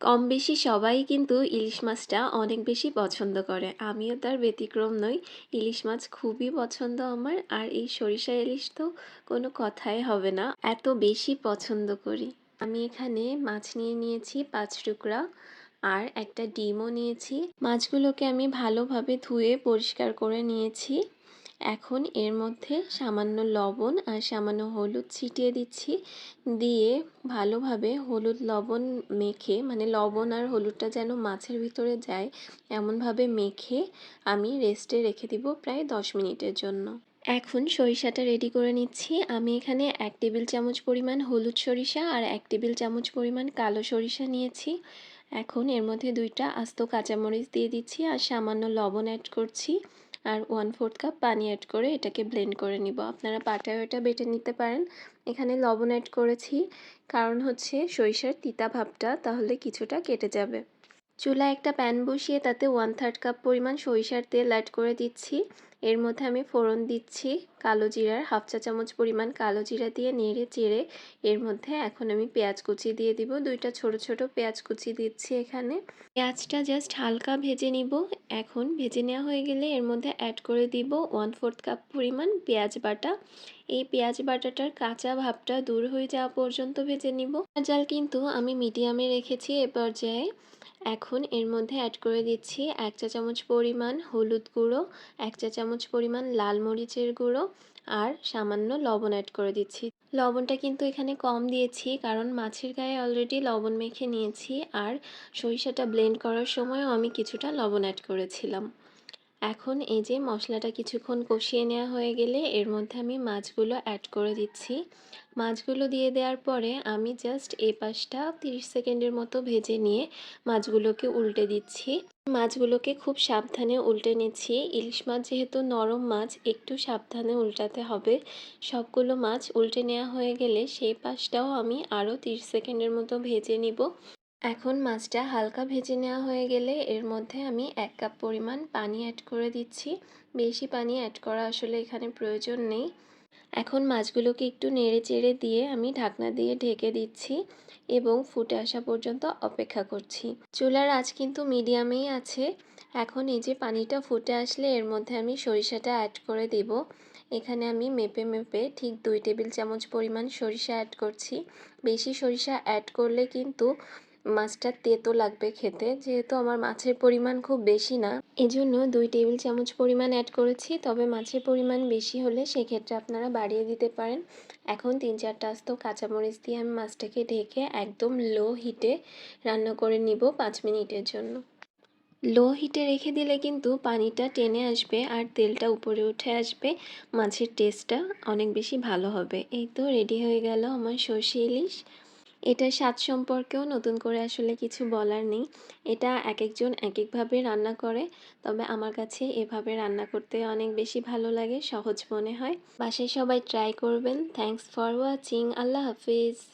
কম বেশি সবাই কিন্তু ইলিশ মাছটা অনেক বেশি পছন্দ করে। আমিও তার ব্যতিক্রম নই। ইলিশ মাছ খুবই পছন্দ আমার, আর এই সরিষা ইলিশ তো কোনো কথাই হবে না। এত বেশি পছন্দ করি। আমি এখানে মাছ নিয়ে নিয়েছি পাঁচ টুকরা, আর একটা ডিমও নিয়েছি। মাছগুলোকে আমি ভালোভাবে ধুয়ে পরিষ্কার করে নিয়েছি। এখন এর মধ্যে সামান্য লবণ আর সামান্য হলুদ ছিটিয়ে দিচ্ছি। দিয়ে ভালোভাবে হলুদ লবণ মেখে মানে লবণ আর হলুদটা যেন মাছের ভিতরে যায়, এমনভাবে মেখে আমি রেস্টে রেখে দিব প্রায় দশ মিনিটের জন্য। এখন সরিষাটা রেডি করে নিচ্ছি। আমি এখানে এক টেবিল চামচ পরিমাণ হলুদ সরিষা আর এক টেবিল চামচ পরিমাণ কালো সরিষা নিয়েছি। এখন এর মধ্যে দুইটা আস্ত কাঁচামরিচ দিয়ে দিচ্ছি আর সামান্য লবণ অ্যাড করছি। আর ওয়ান ফোর্থ কাপ পানি অ্যাড করে এটাকে ব্লেন্ড করে নিব। আপনারা পাটায় এটা বেটে নিতে পারেন। এখানে লবণ অ্যাড করেছি। কারণ হচ্ছে সরিষার তিতা ভাবটা তাহলে কিছুটা কেটে যাবে। চুলায় একটা প্যান বসিয়ে তাতে ওয়ান থার্ড কাপ পরিমাণ সরিষার তেল অ্যাড করে দিচ্ছি। এর মধ্যে আমি ফোড়ন দিচ্ছি, কালো জিরার হাফ চা চামচ পরিমাণ কালো জিরা দিয়ে নেড়ে চেড়ে। এর মধ্যে এখন আমি পেঁয়াজ কুচি দিয়ে দিব, দুইটা ছোট ছোট পেঁয়াজ কুচি দিচ্ছি এখানে। পেঁয়াজটা জাস্ট হালকা ভেজে নিব। এখন ভেজে নেওয়া হয়ে গেলে এর মধ্যে অ্যাড করে দিব ওয়ান ফোর্থ কাপ পরিমাণ পেঁয়াজ বাটা। এই পেঁয়াজ বাটাটার কাঁচা ভাবটা দূর হয়ে যাওয়া পর্যন্ত ভেজে নিব। জাল কিন্তু আমি মিডিয়ামে রেখেছি এ পর্যায়ে। এখন এর মধ্যে অ্যাড করে দিচ্ছি এক চা চামচ পরিমাণ হলুদ গুঁড়ো, এক চা চামচ পরিমাণ লাল মরিচের গুঁড়ো আর সামান্য লবণ অ্যাড করে দিচ্ছি। লবণটা কিন্তু এখানে কম দিয়েছি কারণ মাছের গায়ে অলরেডি লবণ মেখে নিয়েছি আর সরিষাটা ব্লেন্ড করার সময়ও আমি কিছুটা লবণ অ্যাড করেছিলাম। এখন এই যে মশলাটা কিছুক্ষণ কষিয়ে নেওয়া হয়ে গেলে এর মধ্যে আমি মাছগুলো অ্যাড করে দিচ্ছি। মাছগুলো দিয়ে দেওয়ার পরে আমি জাস্ট এই পাশটা তিরিশ সেকেন্ডের মতো ভেজে নিয়ে মাছগুলোকে উল্টে দিচ্ছি। মাছগুলোকে খুব সাবধানে উল্টে নিচ্ছি। ইলিশ মাছ যেহেতু নরম মাছ, একটু সাবধানে উল্টাতে হবে। সবগুলো মাছ উল্টে নেওয়া হয়ে গেলে সেই পাশটাও আমি আরও তিরিশ সেকেন্ডের মতো ভেজে নিব। এখন মাছটা হালকা ভেজে নেওয়া হয়ে গেলে এর মধ্যে আমি এক কাপ পরিমাণ পানি অ্যাড করে দিচ্ছি। বেশি পানি অ্যাড করা আসলে এখানে প্রয়োজন নেই। এখন মাছগুলোকে একটু নেড়ে চেড়ে দিয়ে আমি ঢাকনা দিয়ে ঢেকে দিচ্ছি এবং ফুটে আসা পর্যন্ত অপেক্ষা করছি। চুলার আঁচ কিন্তু মিডিয়ামেই আছে। এখন এই যে পানিটা ফুটে আসলে এর মধ্যে আমি সরিষাটা অ্যাড করে দেব। এখানে আমি মেপে মেপে ঠিক দুই টেবিল চামচ পরিমাণ সরিষা অ্যাড করছি। বেশি সরিষা অ্যাড করলে কিন্তু মাছটা তেতো লাগবে খেতে, যেহেতু আমার মাছের পরিমাণ খুব বেশি না। এজন্য দুই টেবিল চামচ পরিমাণ অ্যাড করেছি, তবে মাছের পরিমাণ বেশি হলে সেক্ষেত্রে আপনারা বাড়িয়ে দিতে পারেন। এখন তিন চারটা আস্ত কাঁচামরিচ দিয়ে আমি মাছটাকে ঢেকে একদম লো হিটে রান্না করে নিব পাঁচ মিনিটের জন্য। লো হিটে রেখে দিলে কিন্তু পানিটা টেনে আসবে আর তেলটা উপরে উঠে আসবে, মাছের টেস্টটা অনেক বেশি ভালো হবে। এই তো রেডি হয়ে গেল আমার সর্ষে ইলিশ। এটা স্বাদ সম্পর্কেও নতুন করে আসলে কিছু বলার নেই। এটা এক একজন এক একভাবে রান্না করে, তবে আমার কাছে এভাবে রান্না করতে অনেক বেশি ভালো লাগে, সহজ মনে হয়। বাসায় সবাই ট্রাই করবেন। থ্যাংকস ফর ওয়াচিং আল্লাহ হাফিজ।